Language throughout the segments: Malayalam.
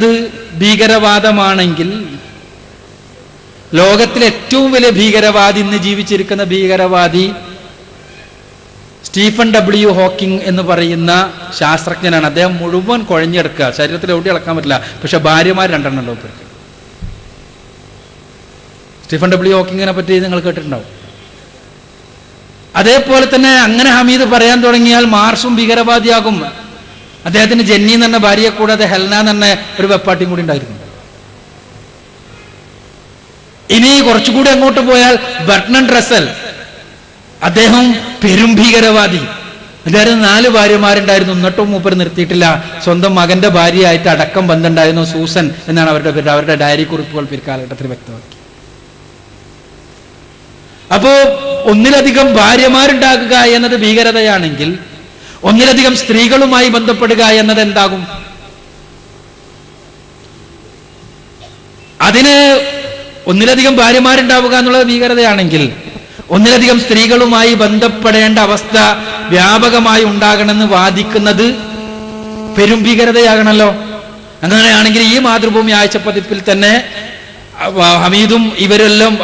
ഇത് ഭീകരവാദമാണെങ്കിൽ ലോകത്തിലെ ഏറ്റവും വലിയ ഭീകരവാദി ഇന്ന് ജീവിച്ചിരിക്കുന്ന ഭീകരവാദി സ്റ്റീഫൻ ഡബ്ല്യു ഹോക്കിംഗ് എന്ന് പറയുന്ന ശാസ്ത്രജ്ഞനാണ്. അദ്ദേഹം മുഴുവൻ കുഴഞ്ഞെടുക്കുക. ശരീരത്തിൽ എവിടെ ഇളക്കാൻ പറ്റില്ല. പക്ഷെ ഭാര്യമാർ രണ്ടെണ്ണം ഉണ്ടാവും ഇവർക്ക്. സ്റ്റീഫൻ ഡബ്ല്യു ഹോക്കിങ്ങിനെ പറ്റി നിങ്ങൾ കേട്ടിട്ടുണ്ടാവും. അതേപോലെ തന്നെ അങ്ങനെ ഹമീദ് പറയാൻ തുടങ്ങിയാൽ മാർസും ഭീകരവാദിയാകും. അദ്ദേഹത്തിന് ജെന്നി എന്ന് പറഞ്ഞ ഭാര്യയെ കൂടാതെ ഹെൽന എന്ന് പറഞ്ഞ ഒരു വെപ്പാട്ടിയും കൂടി ഉണ്ടായിരുന്നു. ഇനി കുറച്ചുകൂടി അങ്ങോട്ട് പോയാൽ ബർട്ടൺ ഡ്രസൽ അദ്ദേഹം പെരും ഭീകരവാദി. അദ്ദേഹത്തിന് നാല് ഭാര്യമാരുണ്ടായിരുന്നു എന്നിട്ടും മൂപ്പർ നിർത്തിയിട്ടില്ല. സ്വന്തം മകന്റെ ഭാര്യയായിട്ട് അടക്കം ബന്ധുണ്ടായിരുന്നു സൂസൻ എന്നാണ് അവരുടെ പേര്. അവരുടെ ഡയറി കുറിപ്പുകൾ പിൽക്കാലഘട്ടത്തിൽ വ്യക്തമാക്കി. അപ്പോ ഒന്നിലധികം ഭാര്യമാരുണ്ടാകുക എന്നത് ഭീകരതയാണെങ്കിൽ ഒന്നിലധികം സ്ത്രീകളുമായി ബന്ധപ്പെടുക എന്നത് എന്താകും? അതിന് ഒന്നിലധികം ഭാര്യമാരുണ്ടാവുക എന്നുള്ളത് ഭീകരതയാണെങ്കിൽ ഒന്നിലധികം സ്ത്രീകളുമായി ബന്ധപ്പെടേണ്ട അവസ്ഥ വ്യാപകമായി ഉണ്ടാകണമെന്ന് വാദിക്കുന്നത് പെരും ഭീകരതയാകണമല്ലോ അങ്ങനെയാണെങ്കിൽ ഈ മാതൃഭൂമി ആഴ്ചപ്പതിപ്പിൽ തന്നെ ഹമീദും ഇവരെല്ലാം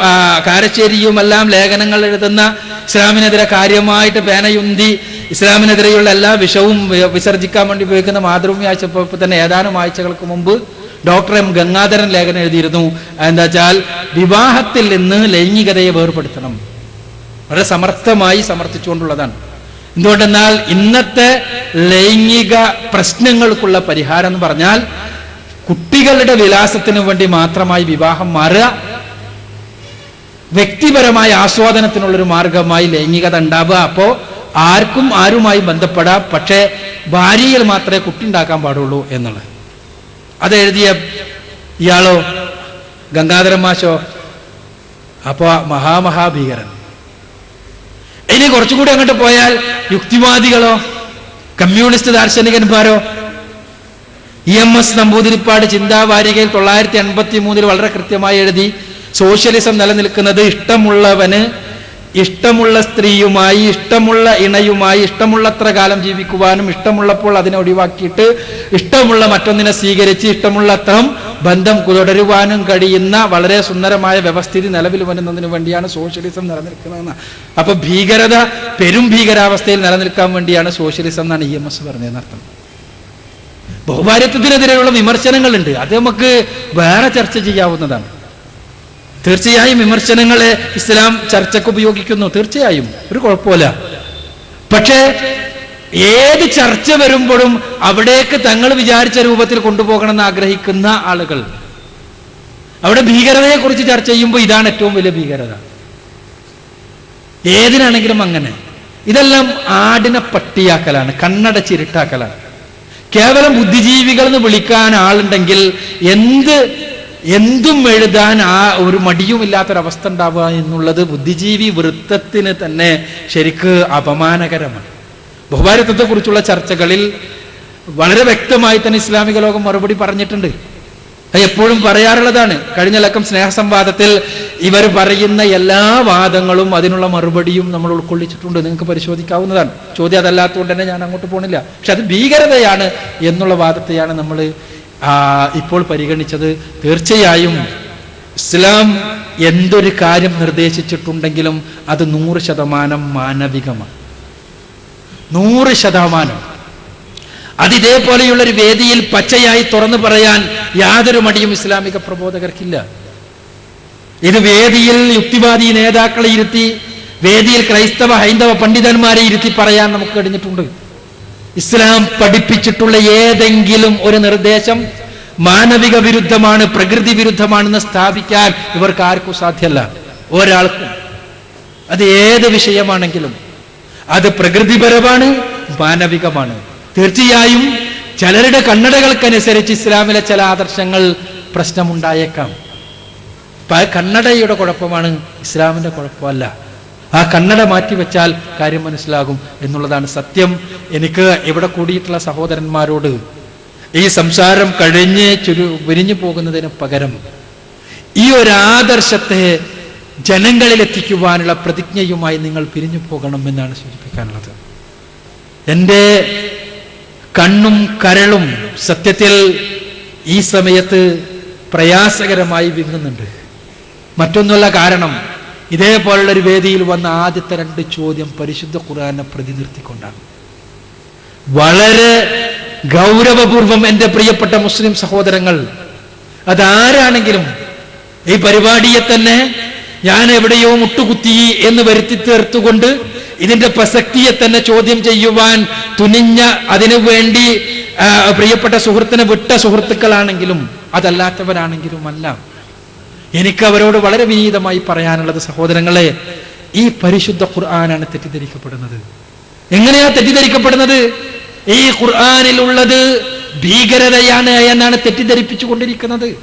കാരശ്ശേരിയുമെല്ലാം ലേഖനങ്ങൾ എഴുതുന്ന ഇസ്ലാമിനെതിരെ കാര്യമായിട്ട് പേനയുന്തി ഇസ്ലാമിനെതിരെയുള്ള എല്ലാ വിഷവും വിസർജിക്കാൻ വേണ്ടി ഉപയോഗിക്കുന്ന മാതൃഭൂമി ആഴ്ചപ്പോൾ തന്നെ ഏതാനും ആഴ്ചകൾക്ക് മുമ്പ് ഡോക്ടർ എം ഗംഗാധരൻ ലേഖനം എഴുതിയിരുന്നു. എന്താ വെച്ചാൽ വിവാഹത്തിൽ നിന്ന് ലൈംഗികതയെ വേർപെടുത്തണം വളരെ സമർത്ഥമായി സമർത്ഥിച്ചുകൊണ്ടുള്ളതാണ്. എന്തുകൊണ്ടെന്നാൽ ഇന്നത്തെ ലൈംഗിക പ്രശ്നങ്ങൾക്കുള്ള പരിഹാരം എന്ന് പറഞ്ഞാൽ കുട്ടികളുടെ വിലാസത്തിനു വേണ്ടി മാത്രമായി വിവാഹം മാറുക വ്യക്തിപരമായ ആസ്വാദനത്തിനുള്ളൊരു മാർഗമായി ലൈംഗികത ഉണ്ടാവുക. അപ്പോൾ ആർക്കും ആരുമായി ബന്ധപ്പെടാം പക്ഷേ ഭാര്യയിൽ മാത്രമേ കുട്ടി ഉണ്ടാക്കാൻ പാടുള്ളൂ എന്നുള്ളത്. അത് എഴുതിയ ഇയാളോ ഗംഗാധരൻ മാഷോ? അപ്പോ മഹാമഹാഭീകരൻ. ഇനി കുറച്ചുകൂടി അങ്ങോട്ട് പോയാൽ യുക്തിവാദികളോ കമ്മ്യൂണിസ്റ്റ് ദാർശനികന്മാരോ ഇ എം എസ് നമ്പൂതിരിപ്പാട് ചിന്താവാരികയിൽ തൊള്ളായിരത്തി എൺപത്തി മൂന്നിൽ വളരെ കൃത്യമായി എഴുതി സോഷ്യലിസം നിലനിൽക്കുന്നത് ഇഷ്ടമുള്ളവന് ഇഷ്ടമുള്ള സ്ത്രീയുമായി ഇഷ്ടമുള്ള ഇണയുമായി ഇഷ്ടമുള്ളത്ര കാലം ജീവിക്കുവാനും ഇഷ്ടമുള്ളപ്പോൾ അതിനെ ഒഴിവാക്കിയിട്ട് ഇഷ്ടമുള്ള മറ്റൊന്നിനെ സ്വീകരിച്ച് ഇഷ്ടമുള്ളത്രം ബന്ധം തുടരുവാനും കഴിയുന്ന വളരെ സുന്ദരമായ വ്യവസ്ഥിതി നിലവിൽ വരുന്നതിന് വേണ്ടിയാണ് സോഷ്യലിസം നിലനിൽക്കുന്നതെന്ന്. അപ്പൊ ഭീകരത പെരും ഭീകരാവസ്ഥയിൽ നിലനിൽക്കാൻ വേണ്ടിയാണ് സോഷ്യലിസം എന്നാണ് ഇ എം എസ് പറഞ്ഞതെന്നർത്ഥം. ബഹുഭാര്യത്വത്തിനെതിരെയുള്ള വിമർശനങ്ങളുണ്ട്. അത് നമുക്ക് വേറെ ചർച്ച ചെയ്യാവുന്നതാണ്. തീർച്ചയായും വിമർശനങ്ങളെ ഇസ്ലാം ചർച്ചയ്ക്ക് ഉപയോഗിക്കുന്നു. തീർച്ചയായും. ഒരു കുഴപ്പമില്ല. പക്ഷേ ഏത് ചർച്ച വരുമ്പോഴും അവിടേക്ക് തങ്ങൾ വിചാരിച്ച രൂപത്തിൽ കൊണ്ടുപോകണമെന്ന് ആഗ്രഹിക്കുന്ന ആളുകൾ. അവിടെ ഭീകരതയെ കുറിച്ച് ചർച്ച ചെയ്യുമ്പോൾ ഇതാണ് ഏറ്റവും വലിയ ഭീകരത. ഏതിനാണെങ്കിലും അങ്ങനെ. ഇതെല്ലാം ആടിനെ പട്ടിയാക്കലാണ് കണ്ണടച്ചിരുട്ടാക്കലാണ് കേവലം ബുദ്ധിജീവികൾ എന്ന് വിളിക്കാൻ ആളുണ്ടെങ്കിൽ എന്ത് എന്തും എഴുതാൻ ആ ഒരു മടിയുമില്ലാത്തൊരവസ്ഥ ഉണ്ടാവുക എന്നുള്ളത് ബുദ്ധിജീവി വൃത്തത്തിന് തന്നെ ശരിക്ക് അപമാനകരമാണ്. ബഹുഭാരത്വത്തെ കുറിച്ചുള്ള ചർച്ചകളിൽ വളരെ വ്യക്തമായി തന്നെ ഇസ്ലാമിക ലോകം മറുപടി പറഞ്ഞിട്ടുണ്ട്. എപ്പോഴും പറയാറുള്ളതാണ്. കഴിഞ്ഞ ലക്കം സ്നേഹസംവാദത്തിൽ ഇവർ പറയുന്ന എല്ലാ വാദങ്ങളും അതിനുള്ള മറുപടിയും നമ്മൾ ഉൾക്കൊള്ളിച്ചിട്ടുണ്ട്. നിങ്ങൾക്ക് പരിശോധിക്കാവുന്നതാണ്. ചോദ്യം അതല്ലാത്തതുകൊണ്ട് തന്നെ ഞാൻ അങ്ങോട്ട് പോണില്ല. പക്ഷെ അത് ഭീകരതയാണ് എന്നുള്ള വാദത്തെയാണ് നമ്മൾ ഇപ്പോൾ പരിഗണിച്ചത്. തീർച്ചയായും ഇസ്ലാം എന്തൊരു കാര്യം നിർദ്ദേശിച്ചിട്ടുണ്ടെങ്കിലും അത് നൂറ് ശതമാനം മാനവികമാണ്. നൂറ് ശതമാനം. അത് ഇതേപോലെയുള്ള ഒരു വേദിയിൽ പച്ചയായി തുറന്നു പറയാൻ യാതൊരു മടിയും ഇസ്ലാമിക പ്രബോധകർക്കില്ല. ഇത് വേദിയിൽ യുക്തിവാദി നേതാക്കളെ ഇരുത്തി വേദിയിൽ ക്രൈസ്തവ ഹൈന്ദവ പണ്ഡിതന്മാരെ ഇരുത്തി പറയാൻ നമുക്ക് കഴിഞ്ഞിട്ടുണ്ട്. ഇസ്ലാം പഠിപ്പിച്ചിട്ടുള്ള ഏതെങ്കിലും ഒരു നിർദ്ദേശം മാനവിക വിരുദ്ധമാണ് പ്രകൃതി വിരുദ്ധമാണെന്ന് സ്ഥാപിക്കാൻ ഇവർക്ക് ആർക്കും സാധ്യമല്ല. ഒരാൾക്കും. അത് ഏത് വിഷയമാണെങ്കിലും അത് പ്രകൃതിപരമാണ് മാനവികമാണ്. തീർച്ചയായും ചിലരുടെ കണ്ണടകൾക്കനുസരിച്ച് ഇസ്ലാമിലെ ചില ആദർശങ്ങൾ പ്രശ്നമുണ്ടായേക്കാം. കണ്ണടയുടെ കുഴപ്പമാണ് ഇസ്ലാമിന്റെ കുഴപ്പമല്ല. ആ കണ്ണട മാറ്റിവെച്ചാൽ കാര്യം മനസ്സിലാകും എന്നുള്ളതാണ് സത്യം. എനിക്ക് ഇവിടെ കൂടിയിട്ടുള്ള സഹോദരന്മാരോട് ഈ സംസാരം കഴിഞ്ഞ് ചുരു വിരിഞ്ഞു പോകുന്നതിന് പകരം ഈ ഒരു ആദർശത്തെ ജനങ്ങളിൽ എത്തിക്കുവാനുള്ള പ്രതിജ്ഞയുമായി നിങ്ങൾ പിരിഞ്ഞു പോകണം എന്നാണ് സൂചിപ്പിക്കാനുള്ളത്. എന്റെ കണ്ണും കരളും സത്യത്തിൽ ഈ സമയത്ത് പ്രയാസകരമായി വിങ്ങുന്നുണ്ട്. മറ്റൊന്നുള്ള കാരണം ഇതേപോലുള്ള ഒരു വേദിയിൽ വന്ന ആദ്യത്തെ രണ്ട് ചോദ്യം പരിശുദ്ധ ഖുർആനെ പ്രതി നിർത്തിക്കൊണ്ടാണ് വളരെ ഗൗരവപൂർവം എന്റെ പ്രിയപ്പെട്ട മുസ്ലിം സഹോദരങ്ങൾ അതാരാണെങ്കിലും ഈ പരിപാടിയെ തന്നെ ഞാൻ എവിടെയോ മുട്ടുകുത്തി എന്ന് വരുത്തി തീർത്തുകൊണ്ട് ഇതിന്റെ പ്രസക്തിയെ തന്നെ ചോദ്യം ചെയ്യുവാൻ തുനിഞ്ഞ അതിനു വേണ്ടി പ്രിയപ്പെട്ട സുഹൃത്തിനെ വിട്ട സുഹൃത്തുക്കളാണെങ്കിലും അതല്ലാത്തവരാണെങ്കിലും അല്ല എനിക്ക് അവരോട് വളരെ വിനീതമായി പറയാനുള്ളത് സഹോദരങ്ങളെ ഈ പരിശുദ്ധ ഖുർആനാണ് തെറ്റിദ്ധരിക്കപ്പെടുന്നത്. എങ്ങനെയാ തെറ്റിദ്ധരിക്കപ്പെടുന്നത്? ഈ ഖുർആാനിലുള്ളത് ഭീകരതയാണ് എന്നാണ് തെറ്റിദ്ധരിപ്പിച്ചു കൊണ്ടിരിക്കുന്നത്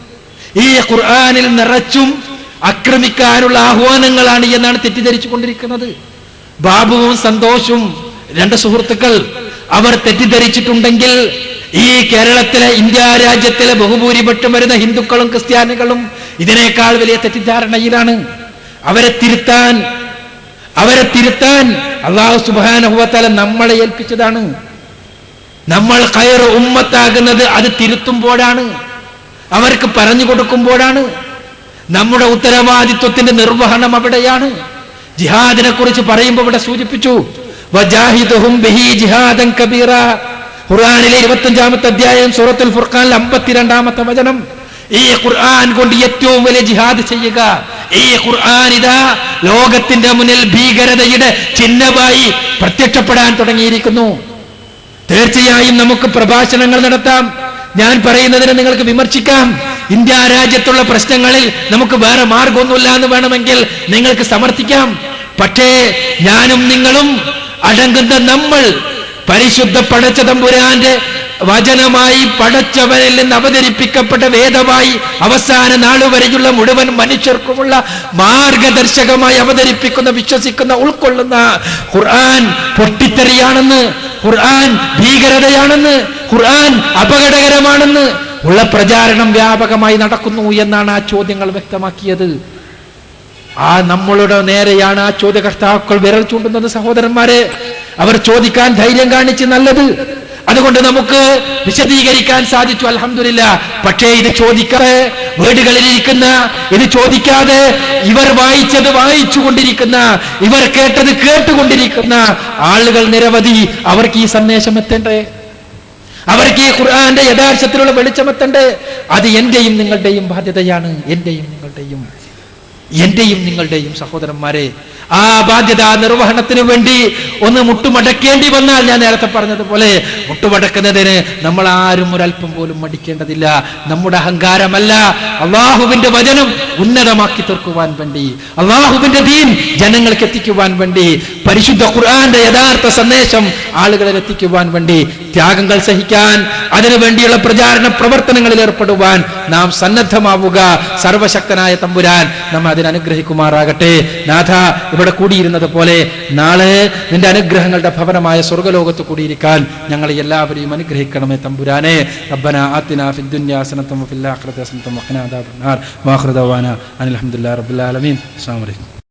ഈ ഖുർആാനിൽ നിറച്ചും ആക്രമിക്കാനുള്ള ആഹ്വാനങ്ങളാണ് എന്നാണ് തെറ്റിദ്ധരിച്ചു കൊണ്ടിരിക്കുന്നത് ബാബുവും സന്തോഷും രണ്ട് സുഹൃത്തുക്കൾ അവർ തെറ്റിദ്ധരിച്ചിട്ടുണ്ടെങ്കിൽ ഈ കേരളത്തിലെ ഇന്ത്യ രാജ്യത്തിലെ ബഹുഭൂരിപക്ഷം വരുന്ന ഹിന്ദുക്കളും ക്രിസ്ത്യാനികളും ഇതിനേക്കാൾ വലിയ തെറ്റിദ്ധാരണയിലാണ്. അവരെ തിരുത്താൻ അവരെ തിരുത്താൻ അള്ളാഹു സുബാനുഭവത്താല നമ്മളെ ഏൽപ്പിച്ചതാണ്. നമ്മൾ കയർ ഉമ്മത്താകുന്നത് അത് തിരുത്തുമ്പോഴാണ് അവർക്ക് പറഞ്ഞു കൊടുക്കുമ്പോഴാണ്. നമ്മുടെ ഉത്തരവാദിത്വത്തിന്റെ നിർവഹണം അവിടെയാണ്. ജിഹാദിനെ കുറിച്ച് പറയുമ്പോൾ ഇവിടെ സൂചിപ്പിച്ചു ഖുർആാനിലെ ഇരുപത്തഞ്ചാമത്തെ അധ്യായം സൂറത്തുൽ ഫുർഖാനിലെ അമ്പത്തിരണ്ടാമത്തെ വചനം. ഈ ഖുർആൻ കൊണ്ട് ഏറ്റവും വലിയ ജിഹാദ് ചെയ്യുക. ഈ ഖുർആൻ ഇതാ ലോകത്തിന്റെ മുന്നിൽ ഭീകരതയുടെ ചിഹ്നമായി പ്രത്യക്ഷപ്പെടാൻ തുടങ്ങിയിരിക്കുന്നു. തീർച്ചയായും നമുക്ക് പ്രഭാഷണങ്ങൾ നടത്താം. ഞാൻ പറയുന്നതിന് നിങ്ങൾക്ക് വിമർശിക്കാം. ഇന്ത്യ രാജ്യത്തുള്ള പ്രശ്നങ്ങളിൽ നമുക്ക് വേറെ മാർഗമൊന്നുമില്ല എന്ന് വേണമെങ്കിൽ നിങ്ങൾക്ക് സമർത്ഥിക്കാം. പക്ഷേ ഞാനും നിങ്ങളും അടങ്ങുന്ന നമ്മൾ പരിശുദ്ധ പടച്ച തമ്പുരാന്റെ വചനമായി പടച്ചവനിൽ നിന്ന് അവതരിപ്പിക്കപ്പെട്ട വേദമായി അവസാന നാളുവരെയുള്ള മുഴുവൻ മനുഷ്യർക്കുമുള്ള മാർഗദർശകമായി അവതരിപ്പിക്കുന്ന വിശ്വസിക്കുന്ന ഉൾക്കൊള്ളുന്ന ഖുർആൻ പൊട്ടിത്തെറിയാണെന്ന് ഖുർആൻ ഭീകരതയാണെന്ന് ഖുർആൻ അപകടകരമാണെന്ന് ഉള്ള പ്രചാരണം വ്യാപകമായി നടക്കുന്നു എന്നാണ് ആ ചോദ്യങ്ങൾ വ്യക്തമാക്കിയത്. ആ നമ്മളുടെ നേരെയാണ് ആ ചോദ്യകർത്താക്കൾ വിരൽ ചൂണ്ടുന്നത് സഹോദരന്മാരെ. അവർ ചോദിക്കാൻ ധൈര്യം കാണിച്ച് നല്ലത്. അതുകൊണ്ട് നമുക്ക് വിശദീകരിക്കാൻ സാധിച്ചു അലഹമില്ല പക്ഷേ ഇത് ചോദിക്കാതെ വീടുകളിൽ ഇരിക്കുന്ന ഇത് ചോദിക്കാതെ ഇവർ വായിച്ചത് വായിച്ചു കൊണ്ടിരിക്കുന്ന ഇവർ കേട്ടത് കേട്ടുകൊണ്ടിരിക്കുന്ന ആളുകൾ നിരവധി അവർക്ക് ഈ സന്ദേശം എത്തേണ്ടേ? അവർക്ക് ഈ ഖുർആന്റെ യഥാർത്ഥത്തിലുള്ള വെളിച്ചമെത്തണ്ടേ അത് എന്റെയും നിങ്ങളുടെയും ബാധ്യതയാണ് എന്റെയും നിങ്ങളുടെയും. എന്റെയും നിങ്ങളുടെയും സഹോദരന്മാരെ ആ ബാധ്യത നിർവഹണത്തിന് വേണ്ടി ഒന്ന് മുട്ടുമടക്കേണ്ടി വന്നാൽ ഞാൻ നേരത്തെ പറഞ്ഞതുപോലെ മുട്ടുമടക്കുന്നതിന് നമ്മൾ ആരും ഒരല്പം പോലും മടിക്കേണ്ടതില്ല. നമ്മുടെ അഹങ്കാരമല്ല. അള്ളാഹുവിന്റെ വചനം ഉന്നതമാക്കി തീർക്കുവാൻ വേണ്ടി അള്ളാഹുവിന്റെ ദീൻ ജനങ്ങൾക്ക് എത്തിക്കുവാൻ വേണ്ടി പരിശുദ്ധ ഖുർആന്റെ യഥാർത്ഥ സന്ദേശം ആളുകളിൽ എത്തിക്കുവാൻ വേണ്ടി ത്യാഗങ്ങൾ സഹിക്കാൻ അതിനുവേണ്ടിയുള്ള പ്രചാരണ പ്രവർത്തനങ്ങളിൽ ഏർപ്പെടുവാൻ നാം സന്നദ്ധമാവുക. സർവശക്തനായ തമ്പുരാൻ നമ്മ അതിനനുഗ്രഹിക്കുമാറാകട്ടെ നാഥ ഇവിടെ കൂടിയിരുന്നത് പോലെ നാളെ നിന്റെ അനുഗ്രഹങ്ങളുടെ ഭവനമായ സ്വർഗലോകത്ത് കൂടിയിരിക്കാൻ ഞങ്ങളെ എല്ലാവരെയും അനുഗ്രഹിക്കണമേ തമ്പുരാനെ. റബ്ബന ആത്തിന ഫിദ്ദുന്യ ഹസനത്തും വഫിൽ ആഖിറതി ഹസനത്തും വഖിനാ അദാബന്നാർ. വാഖിറു ദഅവാന അനിൽ ഹംദുലില്ലാഹി റബ്ബിൽ ആലമീൻ. അസ്സലാമു അലൈക്കും.